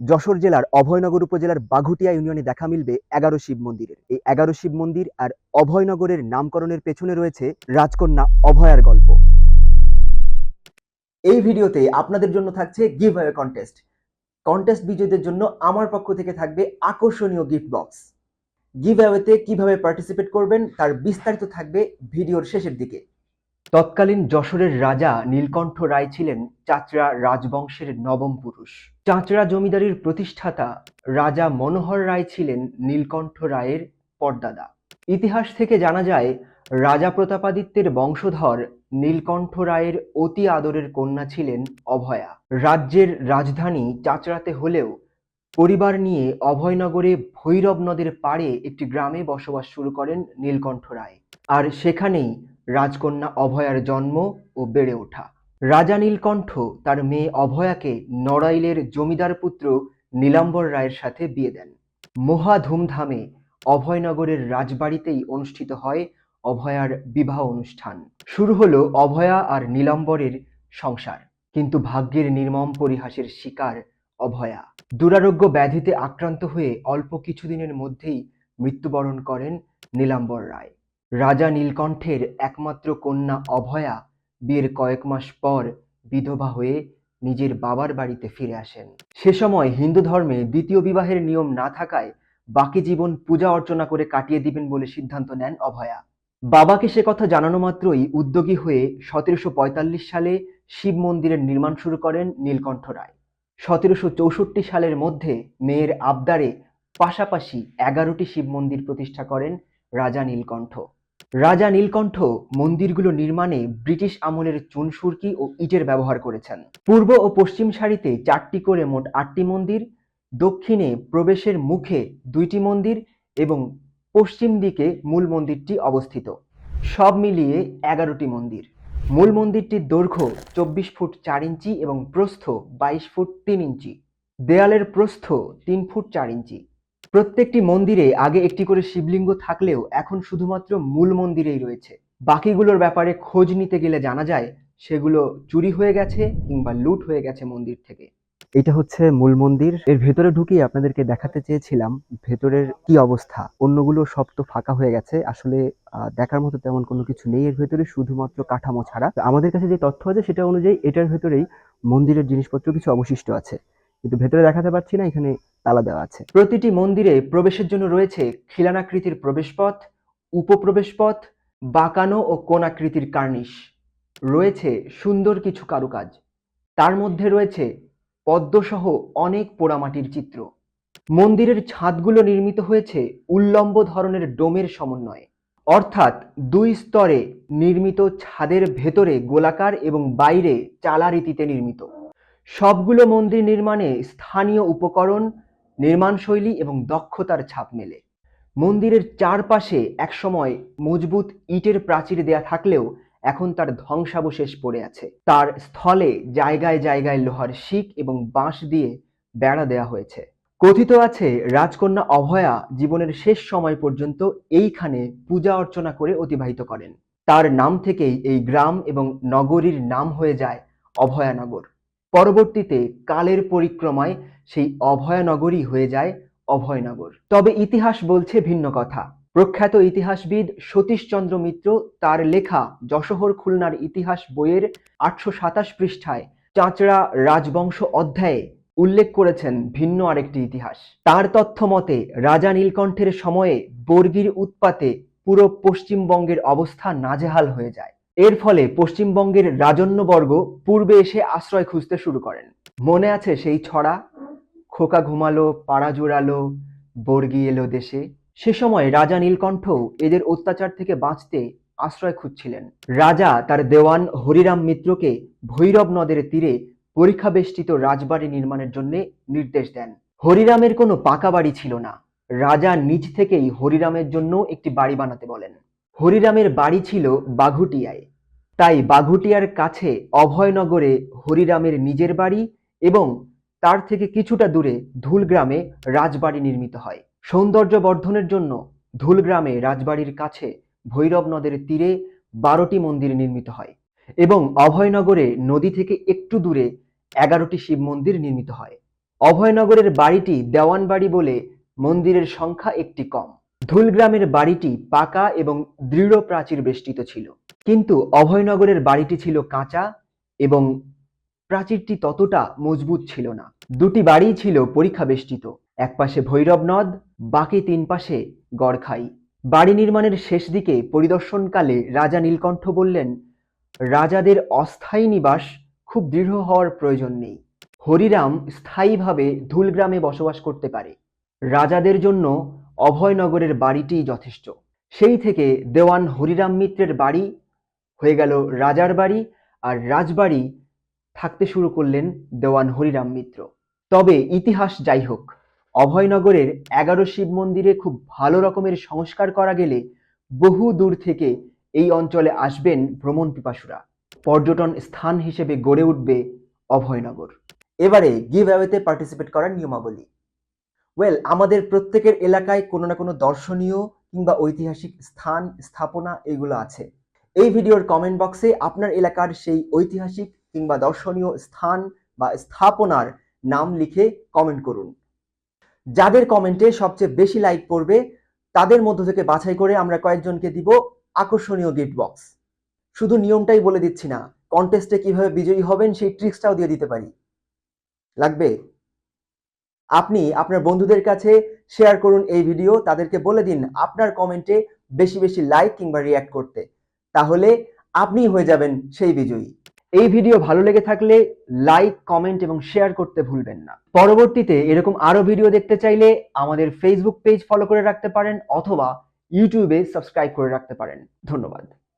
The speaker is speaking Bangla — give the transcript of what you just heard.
যশোর জেলার অভয়নগর উপজেলার বাঘুটিয়া ইউনিয়নে দেখা মিলবে এগারো শিব মন্দিরের। এই এগারো শিব মন্দির আর অভয়নগরের নামকরণের পেছনে রয়েছে রাজকন্যা অভয়ার গল্প। এই ভিডিওতে আপনাদের জন্য থাকছে গিভ অ্যাওয়ে কন্টেস্ট কন্টেস্ট বিজয়ীদের জন্য আমার পক্ষ থেকে থাকবে আকর্ষণীয় গিফট বক্স গিভ অ্যাওয়েতে কীভাবে পার্টিসিপেট করবেন তার বিস্তারিত থাকবে ভিডিওর শেষের দিকে। তৎকালীন যশোরের রাজা নীলকণ্ঠ রায় ছিলেন চাচরা রাজবংশের নবম পুরুষ। চাচরা জমিদারির প্রতিষ্ঠাতা রাজা মনোহর রায় ছিলেন নীলকণ্ঠ রায়ের পরদাদা। ইতিহাস থেকে জানা যায়, রাজা প্রতাপাদিত্যের বংশধর নীলকণ্ঠ রায়ের অতি আদরের কন্যা ছিলেন অভয়া। রাজ্যের রাজধানী চাচড়াতে হলেও পরিবার নিয়ে অভয়নগরে ভৈরব নদের পাড়ে একটি গ্রামে বসবাস শুরু করেন নীলকণ্ঠ রায়। আর সেখানেই রাজকন্যা অভয়ার জন্ম ও বেড়ে ওঠা। রাজা নীলকণ্ঠ তার মেয়ে অভয়াকে নড়াইলের জমিদার পুত্র নীলাম্বর রায়ের সাথে বিয়ে দেন। মহা ধুমধামে অভয়নগরের রাজবাড়িতেই অনুষ্ঠিত হয় অভয়ার বিবাহ অনুষ্ঠান। শুরু হলো অভয়া আর নীলাম্বরের সংসার। কিন্তু ভাগ্যের নির্মম পরিহাসের শিকার অভয়া। দুরারোগ্য ব্যাধিতে আক্রান্ত হয়ে অল্প কিছুদিনের মধ্যেই মৃত্যুবরণ করেন নীলাম্বর রায়। রাজা নীলকণ্ঠের একমাত্র কন্যা অভয়া বিয়ের কয়েক মাস পর বিধবা হয়ে নিজের বাবার বাড়িতে ফিরে আসেন। সে সময় হিন্দু ধর্মে দ্বিতীয় বিবাহের নিয়ম না থাকায় বাকি জীবন পূজা অর্চনা করে কাটিয়ে দিবেন বলে সিদ্ধান্ত নেন অভয়া। বাবাকে সে কথা জানানো মাত্রই উদ্যোগী হয়ে সতেরোশো পঁয়তাল্লিশ সালে শিব মন্দিরের নির্মাণ শুরু করেন নীলকণ্ঠ রায়। সতেরোশো চৌষট্টি সালের মধ্যে মেয়ের আবদারে পাশাপাশি এগারোটি শিব মন্দির প্রতিষ্ঠা করেন রাজা নীলকণ্ঠ। রাজা নীলকণ্ঠ মন্দিরগুলো নির্মাণে ব্রিটিশ আমলের চুনসুরকি ও ইটের ব্যবহার করেছেন। পূর্ব ও পশ্চিম সারিতে চারটি করে মোট আটটি মন্দির, দক্ষিণে প্রবেশের মুখে দুইটি মন্দির এবং পশ্চিম দিকে মূল মন্দিরটি অবস্থিত। সব মিলিয়ে এগারোটি মন্দির। মূল মন্দিরটির দৈর্ঘ্য চব্বিশ ফুট চার ইঞ্চি এবং প্রস্থ বাইশ ফুট তিন ইঞ্চি। দেয়ালের প্রস্থ তিন ফুট চার ইঞ্চি। প্রত্যেকটি মন্দিরে আগে একটি করে শিবলিঙ্গ থাকলেও এখন শুধুমাত্র মূল মন্দিরেই রয়েছে। বাকিগুলোর ব্যাপারে খোঁজ নিতে গেলে জানা যায়, সেগুলো চুরি হয়ে গেছে কিংবা লুট হয়ে গেছে মন্দির থেকে। এটা হচ্ছে মূল মন্দির। এর ভেতরে ঢুকিয়ে আপনাদেরকে দেখাতে চেয়েছিলাম ভেতরের কি অবস্থা। অন্যগুলো সব তো ফাঁকা হয়ে গেছে। আসলে দেখার মতো তেমন কোনো কিছু নেই এর ভেতরে, শুধুমাত্র কাঠামো ছাড়া। আমাদের কাছে যে তথ্য আছে সেটা অনুযায়ী এটার ভেতরেই মন্দিরের জিনিসপত্র কিছু অবশিষ্ট আছে। কিন্তু ভেতরে দেখাতে পারছি না, এখানে তালা দেওয়া আছে। প্রতিটি মন্দিরে প্রবেশের জন্য রয়েছে খিলানাকৃতির প্রবেশপথ, উপপ্রবেশপথ, বাঁকানো ও কোনাকৃতির কার্নিশ। রয়েছে সুন্দর কিছু কারুকাজ। তার মধ্যে রয়েছে পদ্মসহ অনেক পোড়ামাটির চিত্র। মন্দিরের ছাদগুলো নির্মিত হয়েছে উল্লম্ব ধরনের ডোমের সমন্বয়ে। অর্থাৎ দুই স্তরে নির্মিত ছাদের ভেতরে গোলাকার এবং বাইরে চালা রীতিতে নির্মিত। সবগুলো মন্দির নির্মাণে স্থানীয় উপকরণ, নির্মাণশৈলী এবং দক্ষতার ছাপ মেলে। মন্দিরের চারপাশে একসময় মজবুত ইটের প্রাচীর দেয়া থাকলেও এখন তার ধ্বংসাবশেষ পড়ে আছে। তার স্থলে জায়গায় জায়গায় লোহার শিক এবং বাঁশ দিয়ে বেড়া দেয়া হয়েছে। কথিত আছে, রাজকন্যা অভয়া জীবনের শেষ সময় পর্যন্ত এইখানে পূজা অর্চনা করে অতিবাহিত করেন। তার নাম থেকেই এই গ্রাম এবং নগরীর নাম হয়ে যায় অভয়ানগর। পরবর্তীতে কালের পরিক্রমায় সেই অভয়ানগরই হয়ে যায় অভয়নগর। তবে ইতিহাস বলছে ভিন্ন কথা। প্রখ্যাত ইতিহাসবিদ সতীশচন্দ্র মিত্র তার লেখা যশোহর খুলনার ইতিহাস বইয়ের আটশো সাতাশ পৃষ্ঠায় চাঁচড়া রাজবংশ অধ্যায়ে উল্লেখ করেছেন ভিন্ন আরেকটি ইতিহাস। তার তথ্য মতে, রাজা নীলকণ্ঠের সময়ে বর্গির উৎপাতে পুরো পশ্চিমবঙ্গের অবস্থা নাজেহাল হয়ে যায়। এর ফলে পশ্চিমবঙ্গের রাজন্যবর্গ পূর্বে এসে আশ্রয় খুঁজতে শুরু করেন। মনে আছে সেই ছড়া? খোকা ঘুমালো, পাড়া জোড়ালো, বর্গি এলো দেশে। সে সময় রাজা নীলকণ্ঠ এদের অত্যাচার থেকে বাঁচতে আশ্রয় খুঁজছিলেন। রাজা তার দেওয়ান হরিরাম মিত্রকে ভৈরব নদের তীরে পরীক্ষা বেষ্টিত রাজবাড়ি নির্মাণের জন্য নির্দেশ দেন। হরিরামের কোনো পাকা বাড়ি ছিল না। রাজা নিজ থেকেই হরিরামের জন্য একটি বাড়ি বানাতে বলেন। হরিরামের বাড়ি ছিল বাঘুটিয়ায়। তাই বাঘুটিয়ার কাছে অভয়নগরে হরিরামের নিজের বাড়ি এবং তার থেকে কিছুটা দূরে ধুলগ্রামে রাজবাড়ি নির্মিত হয়। সৌন্দর্য বর্ধনের জন্য ধুলগ্রামে রাজবাড়ির কাছে ভৈরব নদের তীরে বারোটি মন্দির নির্মিত হয় এবং অভয়নগরে নদী থেকে একটু দূরে এগারোটি শিব মন্দির নির্মিত হয়। অভয়নগরের বাড়িটি দেওয়ান বাড়ি বলে মন্দিরের সংখ্যা একটি কম। ধুলগ্রামের বাড়িটি পাকা এবং দৃঢ় প্রাচীর বেষ্টিত ছিল। কিন্তু অভয়নগরের বাড়িটি ছিল কাঁচা এবং প্রাচীরটি ততটা মজবুত ছিল না। দুটি বাড়িই ছিল পরীক্ষা বেষ্টিত এক পাশে ভৈরব নদ, বাকি তিন পাশে গড়খাই। বাড়ি নির্মাণের শেষ দিকে পরিদর্শনকালে রাজা নীলকণ্ঠ বললেন, রাজাদের অস্থায়ী নিবাস খুব দৃঢ় হওয়ার প্রয়োজন নেই। হরিরাম স্থায়ীভাবে ধুলগ্রামে বসবাস করতে পারে। রাজাদের জন্য অভয়নগরের বাড়িটিই যথেষ্ট। সেই থেকে দেওয়ান হরিরাম মিত্রের বাড়ি হয়ে গেল রাজার বাড়ি আর রাজবাড়ি থাকতে শুরু করলেন দেওয়ান হরিরাম মিত্র। তবে ইতিহাস যাই হোক, অভয়নগরের এগারো শিব মন্দিরে খুব ভালো রকমের সংস্কার করা গেলে বহু দূর থেকে এই অঞ্চলে আসবেন ভ্রমণ পিপাসুরা। পর্যটন স্থান হিসেবে গড়ে উঠবে অভয়নগর। এবারে গিভ অ্যাওয়েতে পার্টিসিপেট করার নিয়মাবলী। ওয়েল আমাদের প্রত্যেকের এলাকায় কোনো না কোনো দর্শনীয় কিংবা ঐতিহাসিক স্থান, স্থাপনা এগুলো আছে। এই ভিডিওর কমেন্ট বক্সে আপনার এলাকার সেই ঐতিহাসিক কিংবা দর্শনীয় স্থান বা স্থাপনার নাম লিখে কমেন্ট করুন। যাদের কমেন্টে সবচেয়ে বেশি লাইক পড়বে, তাদের মধ্য থেকে বাছাই করে আমরা কয়েকজনকে দিব আকর্ষণীয় গিফট বক্স শুধু নিয়মটাই বলে দিচ্ছি না কন্টেস্টে কীভাবে বিজয়ী হবেন সেই ট্রিক্সটাও দিয়ে দিতে পারি। লাগবে? আপনি আপনার বন্ধুদের কাছে শেয়ার করুন এই ভিডিও তাদেরকে বলে দিন আপনার কমেন্টে বেশি বেশি লাইক কিংবা রিয়্যাক্ট করতে। তাহলে আপনি হয়ে যাবেন সেই বিজয়ী। এই ভিডিও ভালো লেগে থাকলে লাইক কমেন্ট এবং শেয়ার করতে ভুলবেন না। পরবর্তীতে এরকম আরও ভিডিও দেখতে চাইলে আমাদের ফেসবুক পেজ ফলো করে রাখতে পারেন অথবা ইউটিউবে সাবস্ক্রাইব করে রাখতে পারেন। ধন্যবাদ।